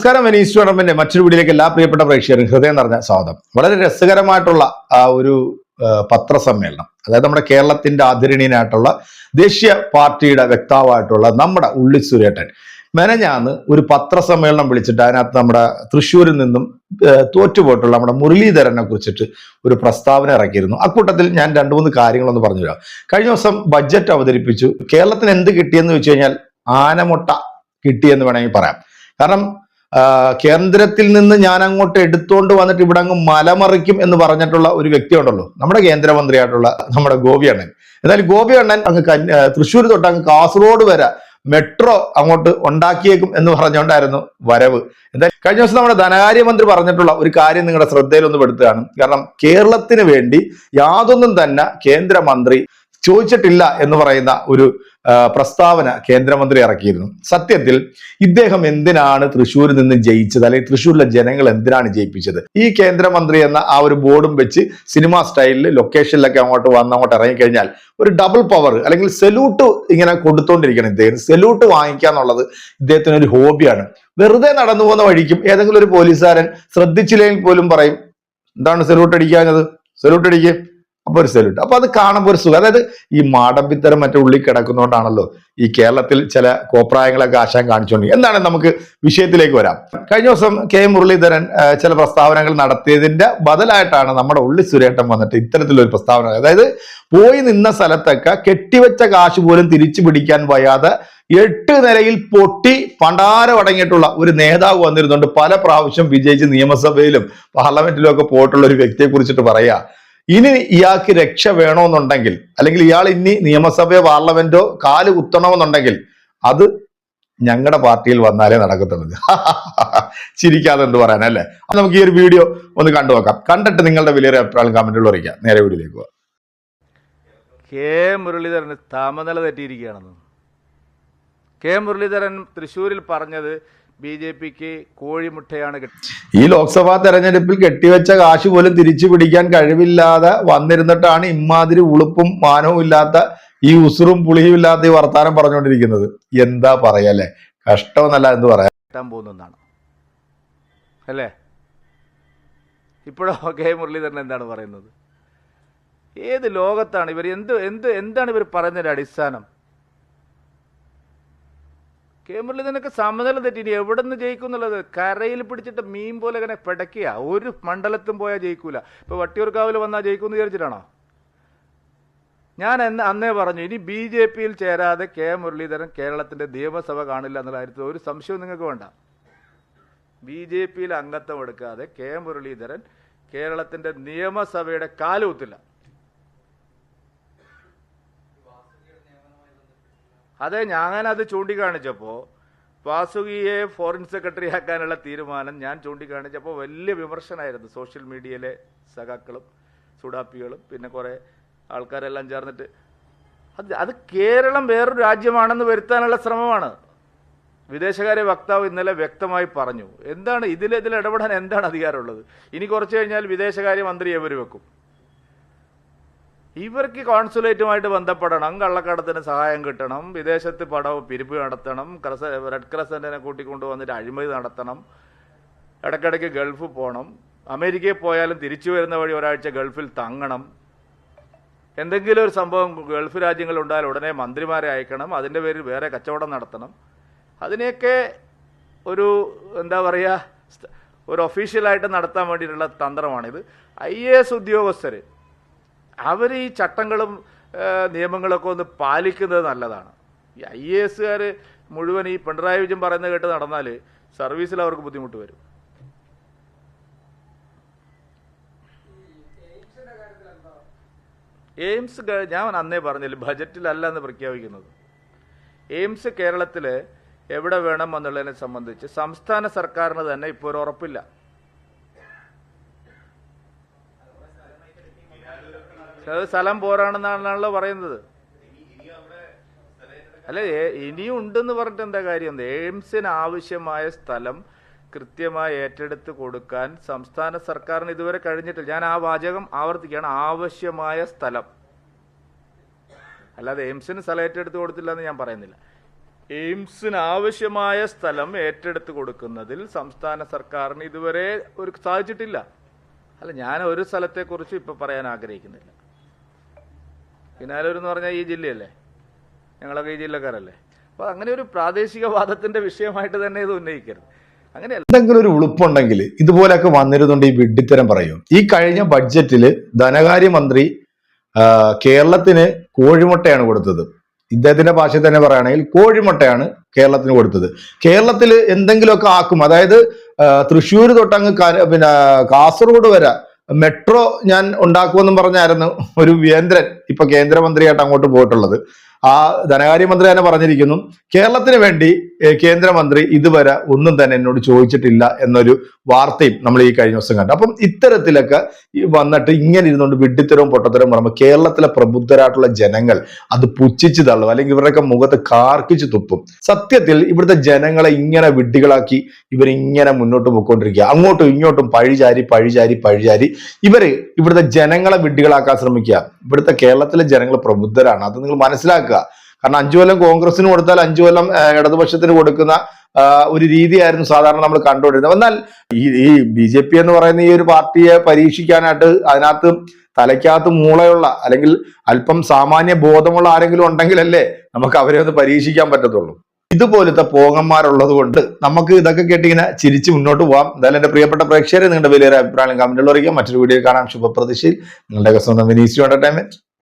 നമസ്കാരം Venice tournament മറ്റൊരു വീഡിയോയിലേക്ക് എല്ലാ പ്രിയപ്പെട്ട പ്രേക്ഷകരും ഹൃദയം നിറഞ്ഞ സ്വാഗതം. വളരെ രസകരമായിട്ടുള്ള ഒരു പത്രസമ്മേളനം അതായത് നമ്മുടെ കേരളത്തിന്റെ ആദരണീയനായിട്ടുള്ള ദേശീയ പാർട്ടിയുടെ വ്യക്താവായിട്ടുള്ള നമ്മുടെ ഉള്ളി സുരേട്ടൻ മെനഞ്ഞാന്ന് ഒരു പത്രസമ്മേളനം വിളിച്ചിട്ട് അതിനകത്ത് നമ്മുടെ തൃശ്ശൂരിൽ നിന്നും തോറ്റുപോയിട്ടുള്ള നമ്മുടെ മുരളീധരനെ കുറിച്ചിട്ട് ഒരു പ്രസ്താവന ഇറക്കിയിരുന്നു. അക്കൂട്ടത്തിൽ ഞാൻ രണ്ട് മൂന്ന് കാര്യങ്ങളൊന്ന് പറഞ്ഞുതരാം കഴിഞ്ഞ ദിവസം ബഡ്ജറ്റ് അവതരിപ്പിച്ചു. കേരളത്തിന് എന്ത് കിട്ടിയെന്ന് വെച്ച് കഴിഞ്ഞാൽ ആനമുട്ട കിട്ടിയെന്ന് വേണമെങ്കിൽ പറയാം. കാരണം കേന്ദ്രത്തിൽ നിന്ന് ഞാൻ അങ്ങോട്ട് എടുത്തുകൊണ്ട് വന്നിട്ട് ഇവിടെ അങ്ങ് മലമറിക്കും എന്ന് പറഞ്ഞിട്ടുള്ള ഒരു വ്യക്തി ഉണ്ടല്ലോ. നമ്മുടെ കേന്ദ്രമന്ത്രിയായിട്ടുള്ള നമ്മുടെ ഗോപി അണ്ണൻ. എന്നാൽ ഗോപി അണ്ണൻ അങ്ങ് തൃശ്ശൂർ തൊട്ട് അങ്ങ് കാസർഗോഡ് വരെ മെട്രോ അങ്ങോട്ട് ഉണ്ടാക്കിയേക്കും എന്ന് പറഞ്ഞുകൊണ്ടായിരുന്നു വരവ്. എന്തായാലും കഴിഞ്ഞ ദിവസം നമ്മുടെ ധനകാര്യമന്ത്രി പറഞ്ഞിട്ടുള്ള ഒരു കാര്യം നിങ്ങളുടെ ശ്രദ്ധയിൽ ഒന്ന് പെടുത്തുകയാണ്. കാരണം കേരളത്തിന് വേണ്ടി യാതൊന്നും തന്നെ കേന്ദ്രമന്ത്രി ചോദിച്ചിട്ടില്ല എന്ന് പറയുന്ന ഒരു പ്രസ്താവന കേന്ദ്രമന്ത്രി ഇറക്കിയിരുന്നു. സത്യത്തിൽ ഇദ്ദേഹം എന്തിനാണ് തൃശ്ശൂരിൽ നിന്ന് ജയിച്ചത്? അല്ലെങ്കിൽ തൃശ്ശൂരിലെ ജനങ്ങൾ എന്തിനാണ് ജയിപ്പിച്ചത്? ഈ കേന്ദ്രമന്ത്രി എന്ന ആ ഒരു ബോർഡും വെച്ച് സിനിമ സ്റ്റൈലിൽ ലൊക്കേഷനിലൊക്കെ അങ്ങോട്ട് വന്ന് അങ്ങോട്ട് ഇറങ്ങിക്കഴിഞ്ഞാൽ ഒരു ഡബിൾ പവർ അല്ലെങ്കിൽ സെല്യൂട്ട് ഇങ്ങനെ കൊടുത്തോണ്ടിരിക്കണം ഇദ്ദേഹം. സെല്യൂട്ട് വാങ്ങിക്കുക എന്നുള്ളത് ഇദ്ദേഹത്തിന് ഒരു ഹോബിയാണ് വെറുതെ നടന്നു പോകുന്ന വഴിക്കും ഏതെങ്കിലും ഒരു പോലീസുകാരൻ ശ്രദ്ധിച്ചില്ലെങ്കിൽ പോലും പറയും എന്താണ് സെല്യൂട്ട് അടിക്കാഞ്ഞത്? സെല്യൂട്ട് അടിക്കുക അപ്പൊ ഒരു സെല്യൂട്ട് അപ്പൊ അത് കാണുമ്പോൾ ഒരു സുഖം. അതായത് ഈ മാടമ്പിത്തരം മറ്റേ ഉള്ളിൽ കിടക്കുന്നതുകൊണ്ടാണല്ലോ ഈ കേരളത്തിൽ ചില കോപ്രായങ്ങളൊക്കെ ആശാൻ കാണിച്ചുകൊണ്ട് എന്താണ് നമുക്ക് വിഷയത്തിലേക്ക് വരാം. കഴിഞ്ഞ ദിവസം കെ. മുരളീധരൻ ചില പ്രസ്താവനകൾ നടത്തിയതിന്റെ ബദലായിട്ടാണ് നമ്മുടെ ഉള്ളി സുരേട്ടൻ വന്നിട്ട് ഇത്തരത്തിലൊരു പ്രസ്താവന. അതായത് പോയി നിന്ന സ്ഥലത്തൊക്കെ കെട്ടിവെച്ച കാശ് പോലും തിരിച്ചു പിടിക്കാൻ വയ്യാതെ എട്ട് നിലയിൽ പൊട്ടി പണ്ടാരം അടങ്ങിയിട്ടുള്ള ഒരു നേതാവ് വന്നിരുന്നുണ്ട് പല പ്രാവശ്യം വിജയിച്ച് നിയമസഭയിലും പാർലമെന്റിലും ഒക്കെ പോയിട്ടുള്ള ഒരു വ്യക്തിയെ കുറിച്ചിട്ട് പറയാ. ഇനി ഇയാൾക്ക് രക്ഷ വേണമെന്നുണ്ടെങ്കിൽ അല്ലെങ്കിൽ ഇയാൾ ഇനി നിയമസഭയോ പാർലമെന്റോ കാൽ കുത്തണമെന്നുണ്ടെങ്കിൽ അത് ഞങ്ങളുടെ പാർട്ടിയിൽ വന്നാലേ നടക്കത്തുള്ളൂ. ചിരിക്കാതെ എന്ത് അപ്പൊ നമുക്ക് ഈ ഒരു വീഡിയോ ഒന്ന് കണ്ടു നോക്കാം. കണ്ടിട്ട് നിങ്ങളുടെ വലിയൊരു അഭിപ്രായം കമന്റുകൾ അറിയിക്കാം. നേരെ വീഡിയോയിലേക്ക് പോകാം. കെ മുരളീധരൻ താമനില തെറ്റിയിരിക്കുകയാണെന്ന്. കെ മുരളീധരൻ തൃശ്ശൂരിൽ പറഞ്ഞത് ബി ജെ പിക്ക് കോഴിമുട്ടയാണ് ഈ ലോക്സഭാ തെരഞ്ഞെടുപ്പിൽ കെട്ടിവെച്ച കാശ് പോലും തിരിച്ചു പിടിക്കാൻ കഴിവില്ലാതെ വന്നിരുന്നിട്ടാണ് ഇമാതിരി ഉളുപ്പും മാനവും ഇല്ലാത്ത ഈ ഉസുറും പുളിയും ഇല്ലാത്ത ഈ വർത്താനം പറഞ്ഞുകൊണ്ടിരിക്കുന്നത്. എന്താ പറയല്ലേ കഷ്ടമെന്നല്ല എന്ത് പറയാം? കിട്ടാൻ പോകുന്നതാണ് അല്ലേ? ഇപ്പോഴോ കെ മുരളീധരൻ എന്താണ് പറയുന്നത്? ഏത് ലോകത്താണ് ഇവർ എന്ത് എന്ത് എന്താണ് ഇവർ പറയുന്നതിന്റെ അടിസ്ഥാനം? കെ മുരളീധരനൊക്കെ സമനില തെറ്റി. ഇനി എവിടെ നിന്ന് ജയിക്കും എന്നുള്ളത് കരയിൽ പിടിച്ചിട്ട് മീൻ പോലെ ഇങ്ങനെ പിടയ്ക്കുക ഒരു മണ്ഡലത്തും പോയാൽ ജയിക്കൂല. ഇപ്പൊ വട്ടിയൂർക്കാവിൽ വന്നാൽ ജയിക്കുമെന്ന് വിചാരിച്ചിട്ടാണോ? ഞാൻ എന്ന് അന്നേ പറഞ്ഞു ഇനി ബി ജെ പിയിൽ ചേരാതെ കെ മുരളീധരൻ കേരളത്തിന്റെ നിയമസഭ കാണില്ല എന്നുള്ള കാര്യത്തിൽ ഒരു സംശയവും നിങ്ങൾക്ക് വേണ്ട. ബി ജെ പിയിൽ അംഗത്വം എടുക്കാതെ കെ മുരളീധരൻ കേരളത്തിന്റെ നിയമസഭയുടെ കാലുകുത്തില്ല അതെ ഞാനത് ചൂണ്ടിക്കാണിച്ചപ്പോൾ വാസുകിയെ ഫോറിൻ സെക്രട്ടറി ആക്കാനുള്ള തീരുമാനം ഞാൻ ചൂണ്ടിക്കാണിച്ചപ്പോൾ വലിയ വിമർശനമായിരുന്നു സോഷ്യൽ മീഡിയയിലെ സഖാക്കളും സുഡാപ്പികളും പിന്നെ കുറേ ആൾക്കാരെല്ലാം ചേർന്നിട്ട്. അത് അത് കേരളം വേറൊരു രാജ്യമാണെന്ന് വരുത്താനുള്ള ശ്രമമാണ്. വിദേശകാര്യ വക്താവ് ഇന്നലെ വ്യക്തമായി പറഞ്ഞു. എന്താണ് ഇതിൽ ഇതിൽ ഇടപെടാൻ എന്താണ് അധികാരമുള്ളത്? ഇനി കുറച്ച് കഴിഞ്ഞാൽ വിദേശകാര്യ മന്ത്രി എവർ വെക്കും? ഇവർക്ക് കോൺസുലേറ്റുമായിട്ട് ബന്ധപ്പെടണം കള്ളക്കടത്തിന് സഹായം കിട്ടണം വിദേശത്ത് പടവ് പിരിപ്പ് നടത്തണം ക്രസ റെഡ് ക്രസന്റിനെ കൂട്ടിക്കൊണ്ടു വന്നിട്ട് അഴിമതി നടത്തണം ഇടയ്ക്കിടയ്ക്ക് ഗൾഫ് പോകണം അമേരിക്കയിൽ പോയാലും തിരിച്ചു വരുന്ന വഴി ഒരാഴ്ച ഗൾഫിൽ തങ്ങണം. എന്തെങ്കിലും ഒരു സംഭവം ഗൾഫ് രാജ്യങ്ങളുണ്ടായാൽ ഉടനെ മന്ത്രിമാരെ അയക്കണം അതിന്റെ പേരിൽ വേറെ കച്ചവടം നടത്തണം. അതിനെയൊക്കെ ഒരു എന്താ പറയുക ഒരു ഒഫീഷ്യലായിട്ട് നടത്താൻ വേണ്ടിയിട്ടുള്ള തന്ത്രമാണിത്. ഐ എ എസ് ഉദ്യോഗസ്ഥർ അവർ ഈ ചട്ടങ്ങളും നിയമങ്ങളൊക്കെ ഒന്ന് പാലിക്കുന്നത് നല്ലതാണ്. ഈ ഐ എ എസുകാർ മുഴുവൻ ഈ പിണറായി വിജയൻ പറയുന്നത് കേട്ട് നടന്നാൽ സർവീസിൽ അവർക്ക് ബുദ്ധിമുട്ട് വരും. എയിംസ് ഞാൻ അന്നേ പറഞ്ഞില്ല ബജറ്റിലല്ല എന്ന് പ്രഖ്യാപിക്കുന്നത്. എയിംസ് കേരളത്തിൽ എവിടെ വേണം എന്നുള്ളതിനെ സംബന്ധിച്ച് സംസ്ഥാന സർക്കാരിന് തന്നെ ഇപ്പോൾ ഒരു ഉറപ്പില്ല. അത് സ്ഥലം പോരാണെന്നാണല്ലോ പറയുന്നത്. അല്ല ഇനിയും ഉണ്ടെന്ന് പറഞ്ഞിട്ട് എന്താ കാര്യം? എയിംസിന് ആവശ്യമായ സ്ഥലം കൃത്യമായി ഏറ്റെടുത്ത് കൊടുക്കാൻ സംസ്ഥാന സർക്കാരിന് ഇതുവരെ കഴിഞ്ഞിട്ടില്ല. ഞാൻ ആ വാചകം ആവർത്തിക്കുകയാണ്. ആവശ്യമായ സ്ഥലം. അല്ലാതെ എയിംസിന് സ്ഥലം ഏറ്റെടുത്ത് കൊടുത്തില്ല എന്ന് ഞാൻ പറയുന്നില്ല. എയിംസിന് ആവശ്യമായ സ്ഥലം ഏറ്റെടുത്ത് കൊടുക്കുന്നതിൽ സംസ്ഥാന സർക്കാരിന് ഇതുവരെ ഒരു സാധിച്ചിട്ടില്ല. അല്ല ഞാൻ ഒരു സ്ഥലത്തെക്കുറിച്ച് ഇപ്പോൾ പറയാൻ ആഗ്രഹിക്കുന്നില്ല. കിനാലൂർ എന്ന് പറഞ്ഞാൽ ഈ ജില്ലയല്ലേ? ഞങ്ങളൊക്കെ ഈ ജില്ലക്കാരല്ലേ? അപ്പോൾ അങ്ങനെ ഒരു പ്രാദേശിക പ്രാദേശികവാദത്തിന്റെ വിഷയമായിട്ട് തന്നെ ഇത് ഉന്നയിക്കരുത്. അങ്ങനെ എന്തെങ്കിലും ഒരു ഉളുപ്പുണ്ടെങ്കിൽ ഇതുപോലെയൊക്കെ വന്നിരുന്നുണ്ട് ഈ വിഡ്ഢിത്തരം പറയും. ഈ കഴിഞ്ഞ ബഡ്ജറ്റിൽ ധനകാര്യമന്ത്രി കേരളത്തിന് കോഴിമുട്ടയാണ് കൊടുത്തത്. ഇദ്ദേഹത്തിന്റെ ഭാഷയിൽ തന്നെ പറയുകയാണെങ്കിൽ കോഴിമുട്ടയാണ് കേരളത്തിന് കൊടുത്തത്. കേരളത്തിൽ എന്തെങ്കിലുമൊക്കെ ആക്കും. അതായത് തൃശ്ശൂർ തൊട്ടങ്ങ് പിന്നെ കാസർഗോഡ് വരെ മെട്രോ ഞാൻ ഉണ്ടാക്കുമെന്നും പറഞ്ഞായിരുന്നു ഒരു വേന്ദ്രൻ ഇപ്പൊ കേന്ദ്രമന്ത്രിയായിട്ട് അങ്ങോട്ട് പോയിട്ടുള്ളത്. ആ ധനകാര്യമന്ത്രി തന്നെ പറഞ്ഞിരിക്കുന്നു കേരളത്തിന് വേണ്ടി കേന്ദ്രമന്ത്രി ഇതുവരെ ഒന്നും തന്നെ എന്നോട് ചോദിച്ചിട്ടില്ല എന്നൊരു വാർത്തയും നമ്മൾ ഈ കഴിഞ്ഞ ദിവസം കണ്ടു. അപ്പം ഇത്തരത്തിലൊക്കെ വന്നിട്ട് ഇങ്ങനെ ഇരുന്നുകൊണ്ട് വിഡ്ഢിത്തരവും പൊട്ടത്തരവും പറയുമ്പോൾ കേരളത്തിലെ പ്രബുദ്ധരായിട്ടുള്ള ജനങ്ങൾ അത് പുച്ഛിച്ച് തള്ളും അല്ലെങ്കിൽ ഇവരുടെയൊക്കെ മുഖത്ത് കാർക്കിച്ച് തുപ്പും. സത്യത്തിൽ ഇവിടുത്തെ ജനങ്ങളെ ഇങ്ങനെ വിഡ്ഢികളാക്കി ഇവരിങ്ങനെ മുന്നോട്ട് പോയിക്കൊണ്ടിരിക്കുക. അങ്ങോട്ടും ഇങ്ങോട്ടും പഴിചാരി പഴിചാരി പഴിചാരി ഇവർ ഇവിടുത്തെ ജനങ്ങളെ വിഡ്ഢികളാക്കാൻ ശ്രമിക്കുക. ഇവിടുത്തെ കേരളത്തിലെ ജനങ്ങൾ പ്രബുദ്ധരാണ്. അത് നിങ്ങൾ മനസ്സിലാക്കുക. കാരണം അഞ്ചു കൊല്ലം കോൺഗ്രസിന് കൊടുത്താൽ അഞ്ചു കൊല്ലം ഇടതുപക്ഷത്തിന് കൊടുക്കുന്ന ഒരു രീതിയായിരുന്നു സാധാരണ നമ്മൾ കണ്ടുകൊണ്ടിരുന്നത്. എന്നാൽ ഈ ഈ ബി ജെ പി എന്ന് പറയുന്ന ഈ ഒരു പാർട്ടിയെ പരീക്ഷിക്കാനായിട്ട് അതിനകത്ത് തലയ്ക്കകത്ത് മൂളയുള്ള അല്ലെങ്കിൽ അല്പം സാമാന്യ ബോധമുള്ള ആരെങ്കിലും ഉണ്ടെങ്കിലല്ലേ നമുക്ക് അവരെ ഒന്ന് പരീക്ഷിക്കാൻ പറ്റത്തുള്ളൂ. ഇതുപോലത്തെ പോകന്മാരുള്ളത് കൊണ്ട് നമുക്ക് ഇതൊക്കെ കേട്ടിങ്ങനെ ചിരിച്ച് മുന്നോട്ട് പോകാം എന്തായാലും എന്റെ പ്രിയപ്പെട്ട പ്രേക്ഷകരെ നിങ്ങളുടെ വലിയൊരു അഭിപ്രായം കമന്റുകൾ അറിയിക്കാം. മറ്റൊരു വീഡിയോ കാണാം. ശുഭപ്രതീക്ഷയിൽ. നിങ്ങളുടെ സ്വന്തം വിനീസ് എന്റർടൈൻമെന്റ്